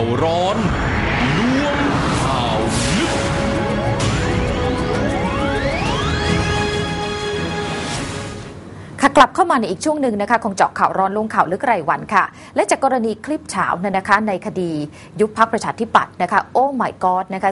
าร้อน ค่ะกลับเข้ามาในอีกช่วงหนึ่งนะคะของเจาะข่าวร้อนลงข่าวลึกไรวันค่ะ และจากกรณีคลิปเฉาเนี่ยนะคะ ในคดียุบพักประชาธิปัตย์นะคะโอ้ my god นะคะ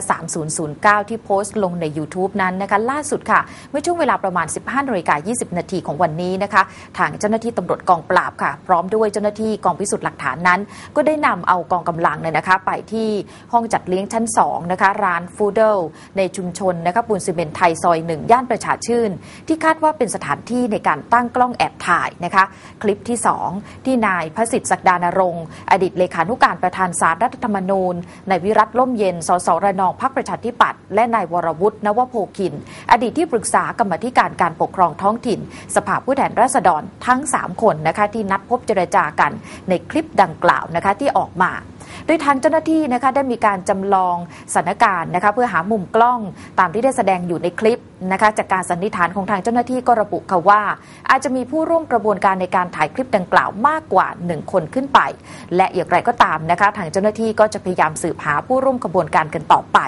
3009 ที่โพสต์ลงใน YouTube นั้นนะคะ ล่าสุดค่ะ เมื่อช่วงเวลาประมาณ 15นาฬิกา20 นาทีของวันนี้นะคะ ทางเจ้าหน้าที่ตำรวจกองปราบค่ะ พร้อมด้วยเจ้าหน้าที่กองพิสูจน์หลักฐานนั้น ก็ได้นำเอากองกำลังเนี่ยนะคะ ไปที่ห้องจัดเลี้ยงชั้น2นะคะร้านฟูเดลในชุมชนนะคะปูนซีเมนไทยซอยหนึ่งย่านประชาชื่น ที่คาดว่าเป็นสถานที่ในการตั้งกล้องแอบถ่ายนะคะ คลิปที่ 2 ที่นายพระสิทธิ์ศักดานรงค์อดีตเลขานุการประธานสารรัฐธรรมนูญนายวิรัตล่มเย็นสสระนองพักประชาธิปัตย์และนายวรวุฒินวโพคิน อดีตที่ปรึกษากรรมธิการการปกครองท้องถิ่น สภาผู้แทนราษฎรทั้ง 3 คนนะคะที่นัดพบเจรจากันในคลิปดังกล่าวนะคะที่ออกมา โดยทางเจ้าหน้าที่นะคะได้มีการจำลองสถานการณ์นะคะเพื่อหามุมกล้องตามที่ได้แสดงอยู่ในคลิปนะคะจากการสันนิษฐานของทางเจ้าหน้าที่ก็ระบุค่ะว่า อาจจะมีผู้ร่วมกระบวนการในการถ่ายคลิปดังกล่าวมากกว่า 1 คนขึ้นไป และอย่างไรก็ตามนะคะทางเจ้าหน้าที่ก็จะพยายามสืบหาผู้ร่วมกระบวนการกันต่อไป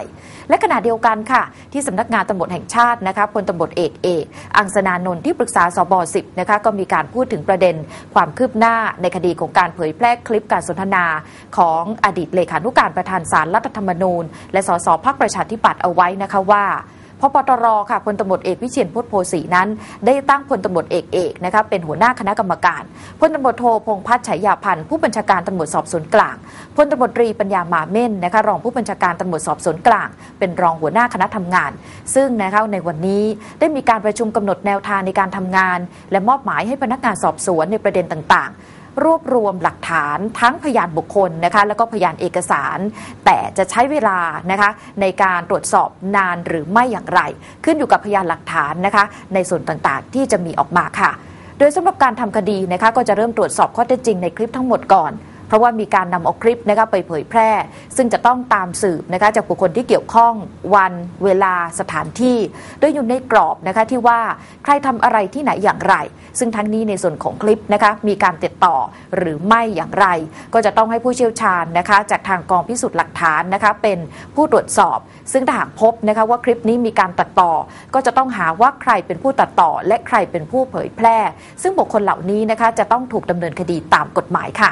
และขณะเดียวกันค่ะ ที่สำนักงานตำรวจแห่งชาตินะคะพลตำรวจเอกเอกอังสนานนท์ที่ปรึกษาสบ10นะคะก็มีการพูดถึงประเด็น ความคืบหน้าในคดีของการเผยแพร่คลิปการสนทนาของอดีตเลขานุการประธานสารรัฐธรรมนูญ และสสพักประชาธิปัตย์เอาไว้นะคะว่าพปตรค่ะพลตำรวจเอกวิเชียนพุทธโพสีนั้น ได้ตั้งพลตำรวจเอกเอกนะคะเป็นหัวหน้าคณะกรรมการพลตำรวจโทพงษ์พัฒน์ฉายาพันธ์ผู้บัญชาการตำรวจสอบสวนกลางพลตำรวจตรีปัญญามาเม่นนะคะรองผู้บัญชาการตำรวจสอบสวนกลาง เป็นรองหัวหน้าคณะทำงาน ซึ่งนะคะในวันนี้ได้มีการประชุมกำหนดแนวทางในการทำงาน และมอบหมายให้พนักงานสอบสวนในประเด็นต่างๆ รวบรวมหลักฐานทั้งพยานบุคคลนะคะแล้วก็พยานเอกสาร แต่จะใช้เวลานะคะในการตรวจสอบนานหรือไม่อย่างไร ขึ้นอยู่กับพยานหลักฐานนะคะในส่วนต่างๆ ที่จะมีออกมาค่ะ โดยสำหรับการทำคดีนะคะก็จะเริ่มตรวจสอบข้อเท็จจริงในคลิปทั้งหมดก่อน เพราะว่ามีการนำเอาคลิปนะคะไปเผยแพร่ ซึ่งจะต้องตามสืบนะคะจากบุคคลที่เกี่ยวข้องวันเวลาสถานที่โดยอยู่ในกรอบนะคะที่ว่าใครทำอะไรที่ไหนอย่างไร ซึ่งทั้งนี้ในส่วนของคลิปนะคะมีการติดต่อหรือไม่อย่างไร ก็จะต้องให้ผู้เชี่ยวชาญนะคะจากทางกองพิสูจน์หลักฐานนะคะเป็นผู้ตรวจสอบ ซึ่งถ้าหากพบนะคะว่าคลิปนี้มีการตัดต่อ ก็จะต้องหาว่าใครเป็นผู้ตัดต่อ และใครเป็นผู้เผยแพร่ ซึ่งบุคคลเหล่านี้นะคะจะต้องถูกดำเนินคดีตามกฎหมายค่ะ